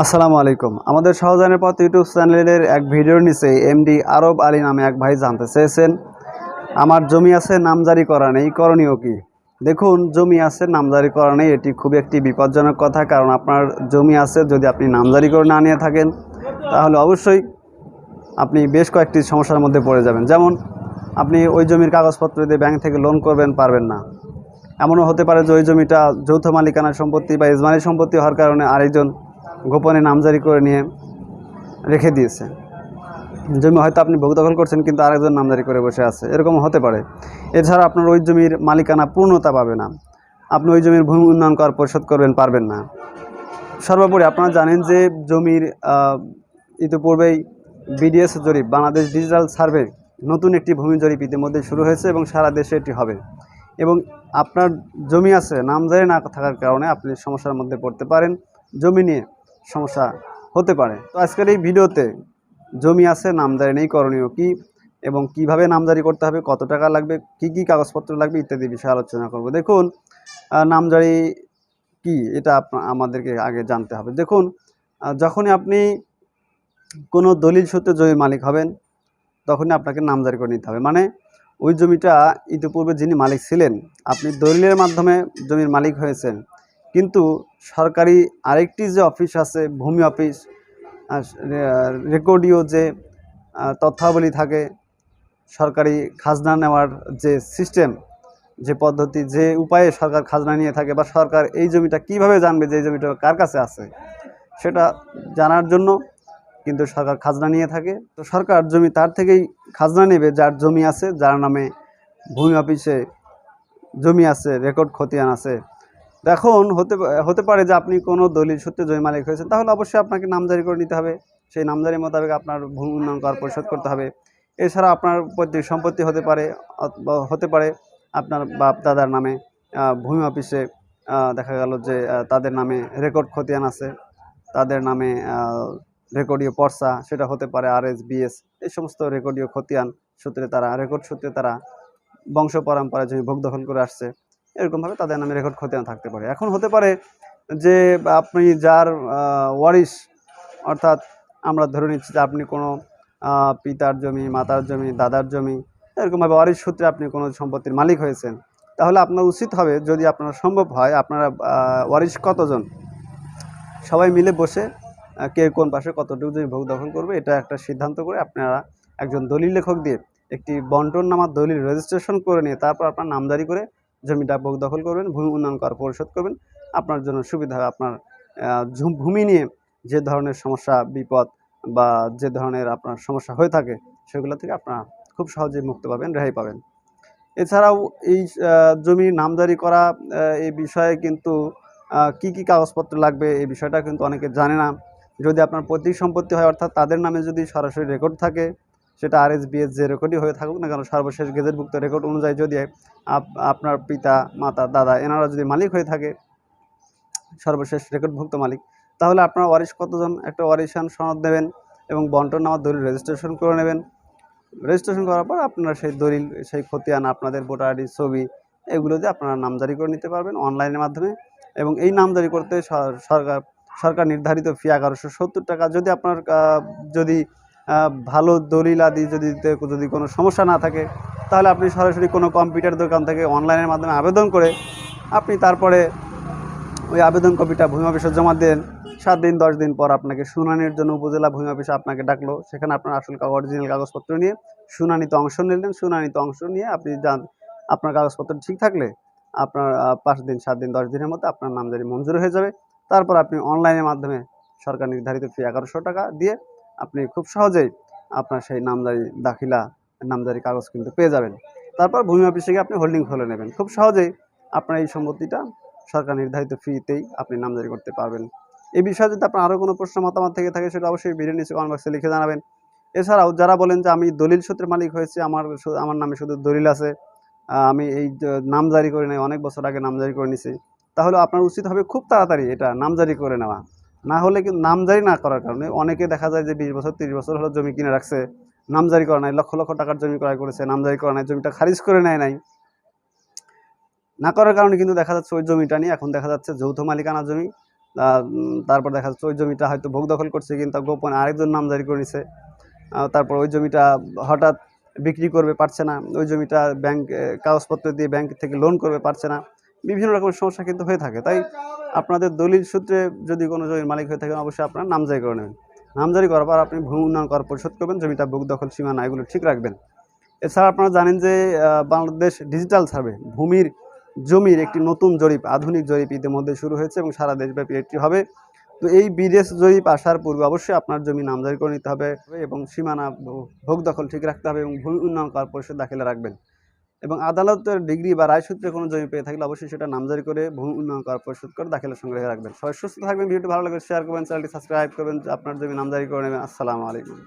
আসসালামু আলাইকুম। আমাদের সহজানের পথ ইউটিউব চ্যানেলের এক ভিডিওর নিচে এমডি আরব আলী নামে এক ভাই জানতে চেয়েছেন। আমার জমি আছে নামজারি করা নেই, করণীয় কি? দেখুন, জমি আছে নামজারি করা নেই, এটি খুব একটি বিপজ্জনক কথা, কারণ আপনার জমি আছে, যদি আপনি নামজারি করে না নিয়ে থাকেন, তাহলে অবশ্যই আপনি বেশ কয়েকটি সমস্যার মধ্যে পড়ে যাবেন। যেমন, আপনি ওই জমির কাগজপত্র দিয়ে ব্যাংক থেকে লোন করবেন, পারবেন না। এমনও হতে পারে যে ওই জমিটা যৌথ মালিকানা সম্পত্তি বা ইজমানি সম্পত্তি হওয়ার কারণে আরেকজন গোপনে নামজারি করে নিয়ে রেখে দিয়েছে। জমি হয়তো আপনি ভোগ দখল করছেন, কিন্তু আরেকজন নামজারি করে বসে আছে। এরকম হতে পারে। এছাড়া আপনার ওই জমির মালিকানা পূর্ণতা পাবে না। আপনি ওই জমির ভূমি উন্নয়ন কর পরিশোধ করবেন, পারবেন না। সর্বোপরি আপনারা জানেন যে জমির ইতিপূর্বেই বিডিএস জরিপ, বাংলাদেশ ডিজিটাল সার্ভে নতুন একটি ভূমি জরিপ ইতিমধ্যে শুরু হয়েছে এবং সারা দেশে এটি হবে। এবং আপনার জমি আছে, নামজারি না থাকার কারণে আপনি সমস্যার মধ্যে পড়তে পারেন। জমি নিয়ে সমস্যা হতে পারে। তো আজকের এই ভিডিওতে জমি আছে নামজারি নেই, করণীয় কি এবং কীভাবে নামজারি করতে হবে, কত টাকা লাগবে, কি কি কাগজপত্র লাগবে ইত্যাদি বিষয়ে আলোচনা করব। দেখুন নামজারি কি এটা আমাদেরকে আগে জানতে হবে। দেখুন যখনই আপনি কোনো দলিল সূত্রে জমির মালিক হবেন, তখনই আপনাকে নামজারি করে নিতে হবে। মানে ওই জমিটা ইতিপূর্বে যিনি মালিক ছিলেন, আপনি দলিলের মাধ্যমে জমির মালিক হয়েছেন কিন্তু সরকারি আরেকটি যে অফিস আছে ভূমি অফিস আহ, রে- রেকর্ডীয় যে তথ্যাবলী থাকে সরকারি খাজনা নেওয়ার যে সিস্টেম যে পদ্ধতি যে উপায়ে সরকার খাজনা নিয়ে থাকে বা সরকার এই জমিটা কীভাবে জানবে যে এই জমিটা কার কাছে আছে সেটা জানার জন্য কিন্তু সরকার খাজনা নিয়ে থাকে। তো সরকার জমি তার থেকেই খাজনা নেবে যার জমি আছে যার নামে ভূমি অফিসে জমি আছে রেকর্ড খতিয়ান আছে। এখন হতে হতে পারে যে আপনি কোনো দলিল সূত্রে জমি মালিক হয়েছেন, তাহলে অবশ্যই আপনাকে নামজারি করে নিতে হবে। সেই নামজারি মোতাবেক আপনার ভূমি উন্নয়ন কর পরিশোধ করতে হবে। এছাড়া আপনার পৈতৃক সম্পত্তি হতে পারে হতে পারে আপনার বাপ দাদার নামে ভূমি অফিসে দেখা গেল যে তাদের নামে রেকর্ড খতিয়ান আছে, তাদের নামে রেকর্ডীয় পর্সা সেটা হতে পারে আর এস বিএস, এই সমস্ত রেকর্ডীয় খতিয়ান সূত্রে তারা, রেকর্ড সূত্রে তারা বংশ পরম্পরা জমি ভোগ দখল করে আসছে। এরকমভাবে তাদের নামে রেকর্ড খতিয়ান থাকতে পারে। এখন হতে পারে যে আপনি যার আহ, ওয়ারিশ অর্থাৎ আমরা ধরে নিচ্ছি যে আপনি কোনো পিতার জমি মাতার জমি দাদার জমি এরকমভাবে ওয়ারিশ সূত্রে আপনি কোনো সম্পত্তির মালিক হয়েছেন তাহলে আপনার উচিত হবে যদি আপনার সম্ভব হয় আপনারা আহ, ওয়ারিশ কতজন? সবাই মিলে বসে কে কোন পাশে কতটুকু জমি ভোগ দখল করবে এটা একটা সিদ্ধান্ত করে আপনারা একজন দলিল লেখক দিয়ে একটি বন্টন নামার দলিল রেজিস্ট্রেশন করে নিয়ে তারপর আপনার নামদারি করে জমিটা ভোগ দখল করবেন, ভূমি উন্নয়ন কর পরিশোধ করবেন। আপনার জন্য সুবিধা আপনার ভূমি নিয়ে যে ধরনের সমস্যা, বিপদ বা যে ধরনের আপনার সমস্যা হয়ে থাকে, সেগুলো থেকে আপনারা খুব সহজেই মুক্ত পাবেন, রেহাই পাবেন। এছাড়াও এই জমি নামজারি করা এই বিষয়ে কিন্তু কি কি কাগজপত্র লাগবে, এই বিষয়টা কিন্তু অনেকে জানে না। যদি আপনার পৈতৃক সম্পত্তি হয়, অর্থাৎ তাদের নামে যদি সরাসরি রেকর্ড থাকে সেটা আর এস বিএস যে রেকর্ডই হয়ে থাকুক না কেন, সর্বশেষ গেজেটভুক্ত রেকর্ড অনুযায়ী যদি আপ- আপনার পিতা, মাতা, দাদা, এনারা যদি মালিক হয়ে থাকে, সর্বশেষ রেকর্ডভুক্ত মালিক, তাহলে আপনার ওয়ারিশ কতজন? একটা ওয়ারিশান সনদ নেবেন এবং বন্টন নামার দলিল রেজিস্ট্রেশন করে নেবেন। রেজিস্ট্রেশন করার পর আপনারা সেই দলিল, সেই খতিয়ান, আপনাদের ভোটার আইডি, ছবি এগুলো দিয়ে আপনারা নামজারি করে নিতে পারবেন অনলাইনের মাধ্যমে এবং এই নামজারি করতে সরকার সরকার নির্ধারিত ফি এগারোশো সত্তর টাকা। যদি আপনার যদি ভালো দলিল আদি যদি যদি কোনো সমস্যা না থাকে, তাহলে আপনি সরাসরি কোনো কম্পিউটার দোকান থেকে অনলাইনের মাধ্যমে আবেদন করে আপনি তারপরে ওই আবেদন কপিটা ভূমি অফিসে জমা দেন। সাত দিন, দশ দিন পর আপনাকে শুনানির জন্য উপজেলা ভূমি অফিসে আপনাকে ডাকলো। সেখানে আপনার আসল অরিজিনাল কাগজপত্র নিয়ে শুনানিতে অংশ নিলেন। শুনানিতে অংশ নিয়ে আপনি যান। আপনার কাগজপত্র ঠিক থাকলে আপনার পাঁচ দিন, সাত দিন, দশ দিনের মধ্যে আপনার নামজারি মঞ্জুর হয়ে যাবে। তারপর আপনি অনলাইনের মাধ্যমে সরকার নির্ধারিত ফি এগারোশো টাকা দিয়ে আপনি খুব সহজেই আপনার সেই নামজারি দাখিলা নামজারি কাগজ কিন্তু পেয়ে যাবেন। তারপর ভূমি অফিসে গিয়ে আপনি হোল্ডিং খুলে নেবেন। খুব সহজেই আপনার এই সম্পত্তিটা সরকার নির্ধারিত ফিতেই আপনি নামজারি করতে পারবেন। এই বিষয়ে যদি আপনার আরও কোনো প্রশ্ন, মতামত থেকে থাকে, সেটা অবশ্যই ভিডিও নিচে কমেন্ট বক্সে লিখে জানাবেন। এছাড়াও যারা বলেন যে আমি দলিল সূত্রে মালিক হয়েছে, আমার আমার নামে শুধু দলিল আছে আমি এই যে নামজারি করে নেই, অনেক বছর আগে নাম জারি করে নিছি, তাহলে আপনার উচিত হবে খুব তাড়াতাড়ি এটা নাম জারি করে নেওয়া। না হলে কিন্তু নামজারি না করার কারণে অনেকে দেখা যায় যে বিশ বছর, তিরিশ বছর হলো জমি কিনে রাখছে, নামজারি করা নাই, লক্ষ লক্ষ টাকার জমি ক্রয় করেছে, নামজারি করা নাই, জমিটা খারিজ করে নেয় নাই। না করার কারণে কিন্তু দেখা যাচ্ছে ওই জমিটা নিয়ে এখন দেখা যাচ্ছে যৌথ মালিকানা জমি তারপর দেখা যাচ্ছে ওই জমিটা হয়তো ভোগ দখল করছে, কিন্তু গোপনে আরেকজন নামজারি করে নিছে। তারপর ওই জমিটা হঠাৎ বিক্রি করবে, পারছে না। ওই জমিটা ব্যাংক কাগজপত্র দিয়ে ব্যাংক থেকে লোন করবে, পারছে না। বিভিন্ন রকমের সমস্যা কিন্তু হয়ে থাকে। তাই আপনাদের দলিল সূত্রে যদি কোনো জমির মালিক হয়ে থাকেন, অবশ্যই আপনারা নামজারি করে নেবেন। নামজারি করার পর আপনি ভূমি উন্নয়ন কর পরিশোধ করবেন জমিটা ভোগ দখল, সীমানা, এগুলো ঠিক রাখবেন। এছাড়া আপনারা জানেন যে বাংলাদেশ ডিজিটাল সার্ভে, ভূমির, জমির একটি নতুন জরিপ, আধুনিক জরিপ ইতিমধ্যে শুরু হয়েছে এবং সারা দেশব্যাপী এটি হবে। তো এই বিদেশ জরিপ আসার পূর্বে অবশ্যই আপনার জমি নামজারি করে নিতে হবে এবং সীমানা ভোগ দখল ঠিক রাখতে হবে এবং ভূমি উন্নয়ন কর পরিষদ দাখিলে রাখবেন। এবং আদালতের ডিগ্রি বা রায় সূত্রে কোনো জমি পেয়ে থাকলে অবশ্যই সেটা নামজারি করে ভূমি উন্নয়ন কর পরিশোধ করে দাখিলের সংগ্রহে রাখবেন। সবাই সুস্থ থাকবেন, ভিডিওটি ভালো লাগলে শেয়ার করবেন, চ্যানেলটি সাবস্ক্রাইব করবেন, আপনার জমি নামজারি করে নেবেন। আসসালামু আলাইকুম।